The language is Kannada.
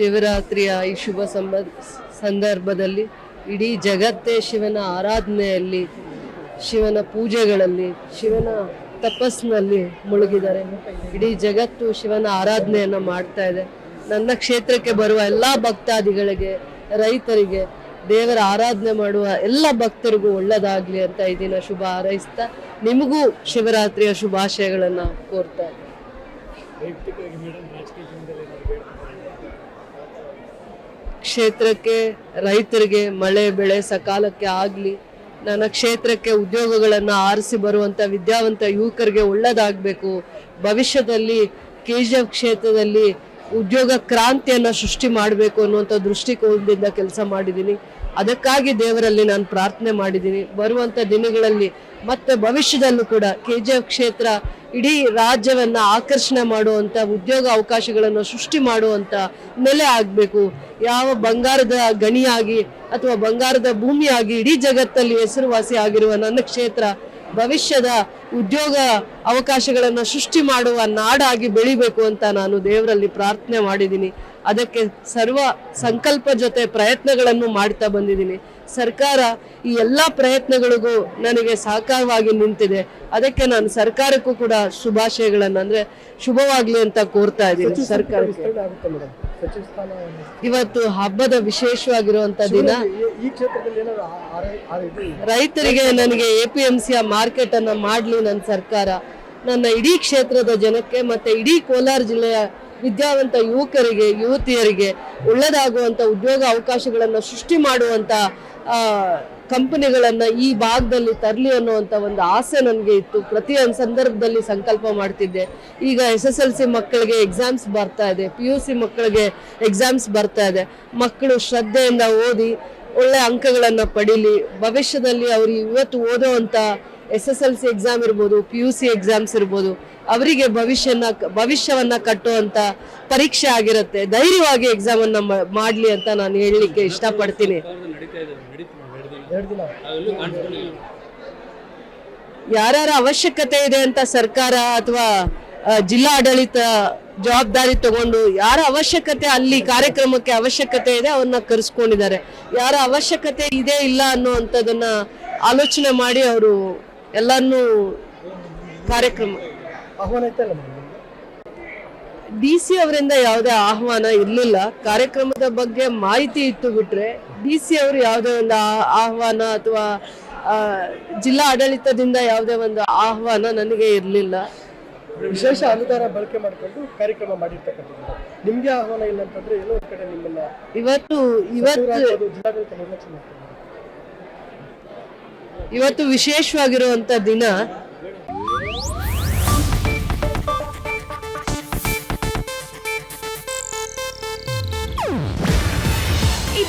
ಶಿವರಾತ್ರಿಯ ಈ ಶುಭ ಸಂಬ, ಸಂದರ್ಭದಲ್ಲಿ ಇಡೀ ಜಗತ್ತೇ ಶಿವನ ಆರಾಧನೆಯಲ್ಲಿ, ಶಿವನ ಪೂಜೆಗಳಲ್ಲಿ, ಶಿವನ ತಪಸ್ಸಿನಲ್ಲಿ ಮುಳುಗಿದ್ದಾರೆ. ಇಡೀ ಜಗತ್ತು ಶಿವನ ಆರಾಧನೆಯನ್ನು ಮಾಡ್ತಾ ಇದೆ. ನನ್ನ ಕ್ಷೇತ್ರಕ್ಕೆ ಬರುವ ಎಲ್ಲ ಭಕ್ತಾದಿಗಳಿಗೆ, ರೈತರಿಗೆ, ದೇವರ ಆರಾಧನೆ ಮಾಡುವ ಎಲ್ಲ ಭಕ್ತರಿಗೂ ಒಳ್ಳೆಯದಾಗಲಿ ಅಂತ ಈ ದಿನ ಶುಭ ಹಾರೈಸ್ತಾ ನಿಮಗೂ ಶಿವರಾತ್ರಿಯ ಶುಭಾಶಯಗಳನ್ನು ಕೋರ್ತಾ ಇದ್ದೀನಿ. ಕ್ಷೇತ್ರಕ್ಕೆ, ರೈತರಿಗೆ ಮಳೆ, ಬೆಳೆ ಸಕಾಲಕ್ಕೆ ಆಗಲಿ, ನನ್ನ ಕ್ಷೇತ್ರಕ್ಕೆ ಉದ್ಯೋಗಗಳನ್ನು ಆರಿಸಿ ಬರುವಂಥ ವಿದ್ಯಾವಂತ ಯುವಕರಿಗೆ ಒಳ್ಳೆಯದಾಗಬೇಕು ಭವಿಷ್ಯದಲ್ಲಿ ಕೆ ಜಿ ಎಫ್ ಕ್ಷೇತ್ರದಲ್ಲಿ ಉದ್ಯೋಗ ಕ್ರಾಂತಿಯನ್ನು ಸೃಷ್ಟಿ ಮಾಡಬೇಕು ಅನ್ನುವಂಥ ದೃಷ್ಟಿಕೋನದಿಂದ ಕೆಲಸ ಮಾಡಿದ್ದೀನಿ. ಅದಕ್ಕಾಗಿ ದೇವರಲ್ಲಿ ನಾನು ಪ್ರಾರ್ಥನೆ ಮಾಡಿದ್ದೀನಿ. ಬರುವಂಥ ದಿನಗಳಲ್ಲಿ ಮತ್ತೆ ಭವಿಷ್ಯದಲ್ಲೂ ಕೂಡ ಕೆ ಜಿ ಎಫ್ ಕ್ಷೇತ್ರ ಇಡೀ ರಾಜ್ಯವನ್ನ ಆಕರ್ಷಣೆ ಮಾಡುವಂತ, ಉದ್ಯೋಗ ಅವಕಾಶಗಳನ್ನು ಸೃಷ್ಟಿ ಮಾಡುವಂತ ನೆಲೆ ಆಗಬೇಕು. ಯಾವ ಬಂಗಾರದ ಗಣಿಯಾಗಿ ಅಥವಾ ಬಂಗಾರದ ಭೂಮಿಯಾಗಿ ಇಡೀ ಜಗತ್ತಲ್ಲಿ ಹೆಸರುವಾಸಿ ಆಗಿರುವ ನನ್ನ ಕ್ಷೇತ್ರ ಭವಿಷ್ಯದ ಉದ್ಯೋಗ ಅವಕಾಶಗಳನ್ನು ಸೃಷ್ಟಿ ಮಾಡುವ ನಾಡಾಗಿ ಬೆಳಿಬೇಕು ಅಂತ ನಾನು ದೇವರಲ್ಲಿ ಪ್ರಾರ್ಥನೆ ಮಾಡಿದ್ದೀನಿ. ಅದಕ್ಕೆ ಸರ್ವ ಸಂಕಲ್ಪ ಜೊತೆ ಪ್ರಯತ್ನಗಳನ್ನು ಮಾಡ್ತಾ ಬಂದಿದ್ದೀನಿ. ಸರ್ಕಾರ ಈ ಎಲ್ಲ ಪ್ರಯತ್ನಗಳಿಗೂ ನನಗೆ ಸಹಕಾರವಾಗಿ ನಿಂತಿದೆ. ಅದಕ್ಕೆ ನಾನು ಸರ್ಕಾರಕ್ಕೂ ಕೂಡ ಶುಭಾಶಯಗಳನ್ನು ಅಂದ್ರೆ ಶುಭವಾಗ್ಲಿ ಅಂತ ಕೋರ್ತಾ ಇದ್ದೀನಿ ಸರ್ಕಾರಕ್ಕೆ. ಇವತ್ತು ಹಬ್ಬದ ವಿಶೇಷವಾಗಿರುವಂತ ದಿನ ರೈತರಿಗೆ ನನಗೆ ಎ ಪಿ ಎಂ ಸಿಯ ಮಾರ್ಕೆಟ್ ಅನ್ನ ಮಾಡ್ಲಿ ನನ್ನ ಸರ್ಕಾರ. ನನ್ನ ಇಡೀ ಕ್ಷೇತ್ರದ ಜನಕ್ಕೆ ಮತ್ತೆ ಇಡೀ ಕೋಲಾರ ಜಿಲ್ಲೆಯ ವಿದ್ಯಾವಂತ ಯುವಕರಿಗೆ, ಯುವತಿಯರಿಗೆ ಒಳ್ಳೆದಾಗುವಂಥ ಉದ್ಯೋಗ ಅವಕಾಶಗಳನ್ನು ಸೃಷ್ಟಿ ಮಾಡುವಂತ ಕಂಪನಿಗಳನ್ನು ಈ ಭಾಗದಲ್ಲಿ ತರಲಿ ಅನ್ನುವಂಥ ಒಂದು ಆಸೆ ನನಗೆ ಇತ್ತು. ಪ್ರತಿಯೊಂದು ಸಂದರ್ಭದಲ್ಲಿ ಸಂಕಲ್ಪ ಮಾಡ್ತಿದ್ದೆ. ಈಗ ಎಸ್ ಎಸ್ ಎಲ್ ಸಿ ಮಕ್ಕಳಿಗೆ ಎಕ್ಸಾಮ್ಸ್ ಬರ್ತಾ ಇದೆ. ಪಿ ಯು ಸಿ ಮಕ್ಕಳಿಗೆ ಎಕ್ಸಾಮ್ಸ್ ಬರ್ತಾ ಇದೆ. ಮಕ್ಕಳು ಶ್ರದ್ಧೆಯಿಂದ ಓದಿ, ಒಳ್ಳೆ ಅಂಕಗಳನ್ನು ಪಡೀಲಿ. ಭವಿಷ್ಯದಲ್ಲಿ ಅವರು ಇವತ್ತು ಓದೋವಂಥ S S L C exam ಇರ್ಬೋದು ಪಿ ಯು ಸಿ ಎಕ್ಸಾಮ್ಸ್ ಇರ್ಬೋದು ಅವರಿಗೆ ಭವಿಷ್ಯನ, ಭವಿಷ್ಯವನ್ನ ಕಟ್ಟುವಂತ ಪರೀಕ್ಷೆ ಆಗಿರುತ್ತೆ. ಧೈರ್ಯವಾಗಿ ಎಕ್ಸಾಮ್ ಅನ್ನ ಮಾಡ್ಲಿ ಅಂತ ನಾನು ಹೇಳಲಿಕ್ಕೆ ಇಷ್ಟಪಡ್ತೀನಿ. ಯಾರ್ಯಾರ ಅವಶ್ಯಕತೆ ಇದೆ ಅಂತ ಸರ್ಕಾರ ಅಥವಾ ಜಿಲ್ಲಾ ಆಡಳಿತ ಜವಾಬ್ದಾರಿ ತಗೊಂಡು ಯಾರ ಅವಶ್ಯಕತೆ ಅಲ್ಲಿ ಕಾರ್ಯಕ್ರಮಕ್ಕೆ ಅವಶ್ಯಕತೆ ಇದೆ ಅವನ್ನ ಕರೆಸ್ಕೊಂಡಿದ್ದಾರೆ. ಯಾರ ಅವಶ್ಯಕತೆ ಇದೆ ಇಲ್ಲ ಅನ್ನುವಂಥದ್ದನ್ನ ಆಲೋಚನೆ ಮಾಡಿ ಅವರು ಎಲ್ಲಾನು ಕಾರ್ಯಕ್ರಮ ಆಹ್ವಾನ ಇತ್ತಲ್ಲ ಮೇಡಮ್ ಡಿ ಸಿ ಅವರಿಂದ ಯಾವುದೇ ಆಹ್ವಾನ ಇರಲಿಲ್ಲ. ಕಾರ್ಯಕ್ರಮದ ಬಗ್ಗೆ ಮಾಹಿತಿ ಇತ್ತು ಬಿಟ್ರೆ ಡಿ ಸಿ ಅವರು ಯಾವುದೇ ಒಂದು ಆಹ್ವಾನ ಅಥವಾ ಜಿಲ್ಲಾ ಆಡಳಿತದಿಂದ ಯಾವುದೇ ಒಂದು ಆಹ್ವಾನ ನನಗೆ ಇರಲಿಲ್ಲ. ವಿಶೇಷ ಅನುದಾನ ಬಳಕೆ ಮಾಡಿಕೊಂಡು ಕಾರ್ಯಕ್ರಮ ಮಾಡಿರ್ತಕ್ಕಂಥದ್ದು ನಿಮ್ಗೆ ಆಹ್ವಾನ ಇಲ್ಲ ಅಂತಂದ್ರೆ ಎಲ್ಲೋ ಒಂದ್ ಕಡೆ ನಿಮ್ಮನ್ನ ಇವತ್ತು ಇವತ್ತು ಜಿಲ್ಲಾಡಳಿತ ನಿರ್ಲಕ್ಷ್ಯ ಮಾಡ್ತಾರೆ. ಇವತ್ತು ವಿಶೇಷವಾಗಿರುವಂತ ದಿನ